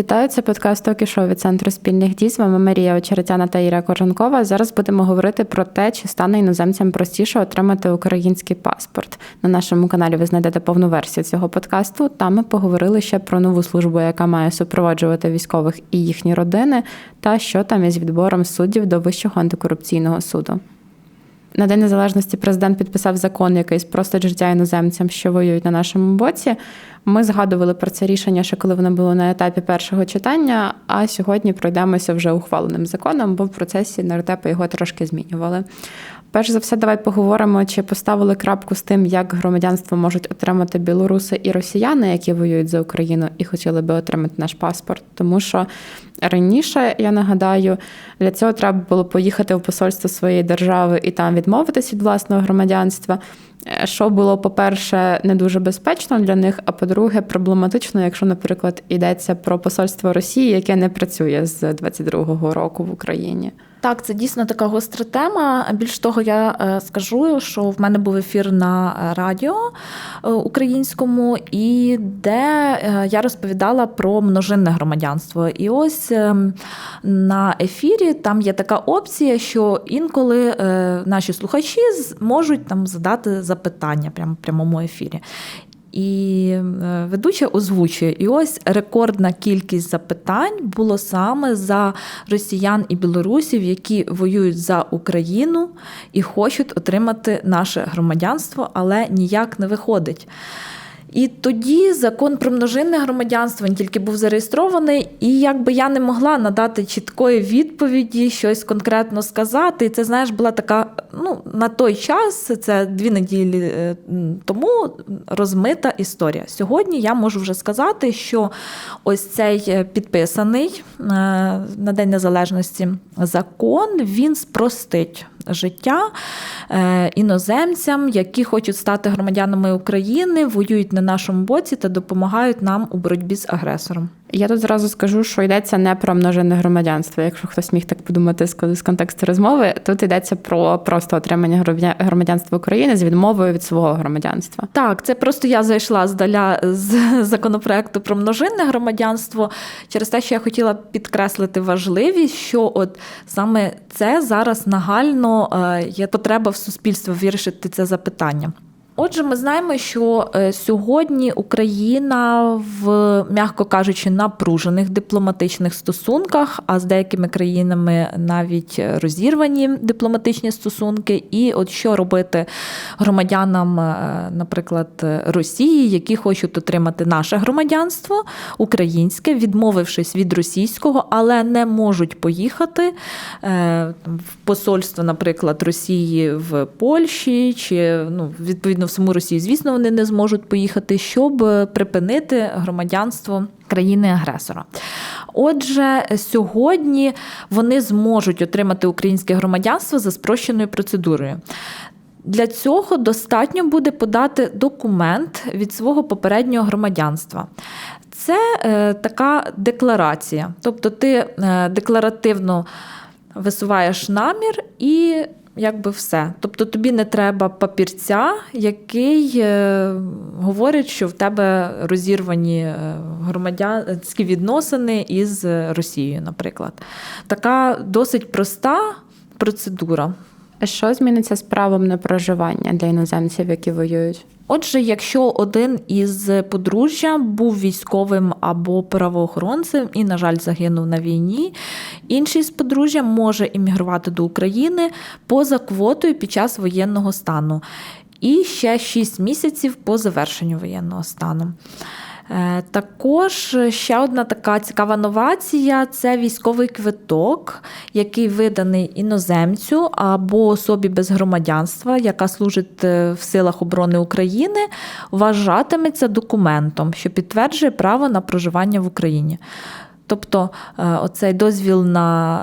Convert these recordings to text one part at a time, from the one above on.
Вітаю, це подкаст «Токі шоу» від центру спільних дій. З вами Марія Очеретяна та Іра Корженкова. Зараз будемо говорити про те, чи стане іноземцям простіше отримати український паспорт. На нашому каналі ви знайдете повну версію цього подкасту. Там ми поговорили ще про нову службу, яка має супроводжувати військових і їхні родини, та що там із відбором суддів до Вищого антикорупційного суду. На День Незалежності президент підписав закон, який спростить життя іноземцям, що воюють на нашому боці. Ми згадували про це рішення, ще коли воно було на етапі першого читання. А сьогодні пройдемося вже ухваленим законом, бо в процесі нардепи його трошки змінювали. Перш за все, давай поговоримо, чи поставили крапку з тим, як громадянство можуть отримати білоруси і росіяни, які воюють за Україну і хотіли би отримати наш паспорт. Тому що раніше, я нагадаю, для цього треба було поїхати в посольство своєї держави і там відмовитись від власного громадянства. Що було, по-перше, не дуже безпечно для них, а по-друге, проблематично, якщо, наприклад, йдеться про посольство Росії, яке не працює з 22-го року в Україні. Так, це дійсно така гостра тема. Більш того, я е, скажу, що в мене був ефір на радіо е, українському, і де е, я розповідала про множинне громадянство. І ось ем, на ефірі там є така опція, що інколи наші слухачі можуть там задати запитання прямо в прямому ефірі. І е, ведуча озвучує, і ось рекордна кількість запитань було саме за росіян і білорусів, які воюють за Україну і хочуть отримати наше громадянство, але ніяк не виходить. І тоді закон про множинне громадянство він тільки був зареєстрований, і якби я не могла надати чіткої відповіді, щось конкретно сказати. І це, знаєш, була така, ну, на той час, це дві неділі е, тому розмита історія. Сьогодні я можу вже сказати, що ось цей е, підписаний е, на День Незалежності закон він спростить життя іноземцям, які хочуть стати громадянами України, воюють на нашому боці та допомагають нам у боротьбі з агресором. Я тут зразу скажу, що йдеться не про множинне громадянство. Якщо хтось міг так подумати з контексту розмови, тут йдеться про просто отримання громадянства України з відмовою від свого громадянства. Так, це просто я зайшла здаля з законопроекту про множинне громадянство через те, що я хотіла підкреслити важливість, що от саме це зараз нагально е, є потреба в суспільстві вирішити це запитання. Отже, ми знаємо, що е, сьогодні Україна в, м'яко кажучи, напружених дипломатичних стосунках, а з деякими країнами навіть розірвані дипломатичні стосунки. І от що робити громадянам, е, наприклад, Росії, які хочуть отримати наше громадянство українське, відмовившись від російського, але не можуть поїхати е, в посольство, наприклад, Росії в Польщі чи ну, відповідно в саму Росію. Звісно, вони не зможуть поїхати, щоб е, припинити громадянство країни-агресора. Отже, сьогодні вони зможуть отримати українське громадянство за спрощеною процедурою. Для цього достатньо буде подати документ від свого попереднього громадянства. Це е, така декларація. Тобто ти е, декларативно висуваєш намір і якби все. Тобто тобі не треба папірця, який е, говорить, що в тебе розірвані е, громадянські відносини із Росією, наприклад. Така досить проста процедура. А що зміниться з правом на проживання для іноземців, які воюють? Отже, якщо один із подружжя був військовим або правоохоронцем і, на жаль, загинув на війні, інший з подружжя може іммігрувати до України поза квотою під час воєнного стану і ще 6 місяців по завершенню воєнного стану. Е, також ще одна така цікава новація це військовий квиток, який виданий іноземцю або особі без громадянства, яка служить е, в силах оборони України, вважатиметься документом, що підтверджує право на проживання в Україні. Тобто е, оцей дозвіл на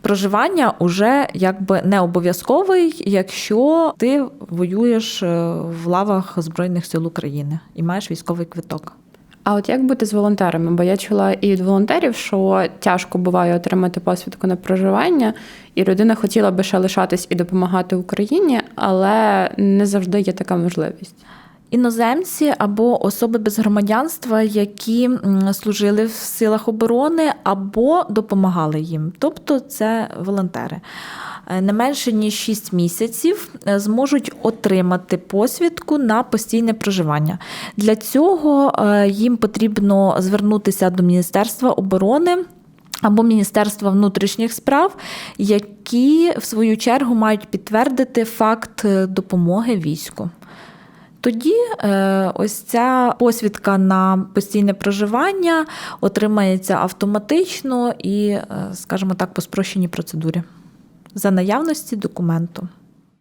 проживання уже якби не обов'язковий, якщо ти воюєш в лавах Збройних сил України і маєш військовий квиток. А от як бути з волонтерами? Бо я чула і від волонтерів, що тяжко буває отримати посвідку на проживання, і людина хотіла би ще лишатись і допомагати Україні, але не завжди є така можливість. Іноземці або особи без громадянства, які служили в силах оборони або допомагали їм, тобто це волонтери. Е, Не менше ніж 6 місяців е, зможуть отримати посвідку на постійне проживання. Для цього е, їм потрібно звернутися до Міністерства оборони або Міністерства внутрішніх справ, які в свою чергу мають підтвердити факт допомоги війську. Тоді е, ось ця посвідка на постійне проживання отримається автоматично і, е, скажімо так, по спрощеній процедурі за наявності документу.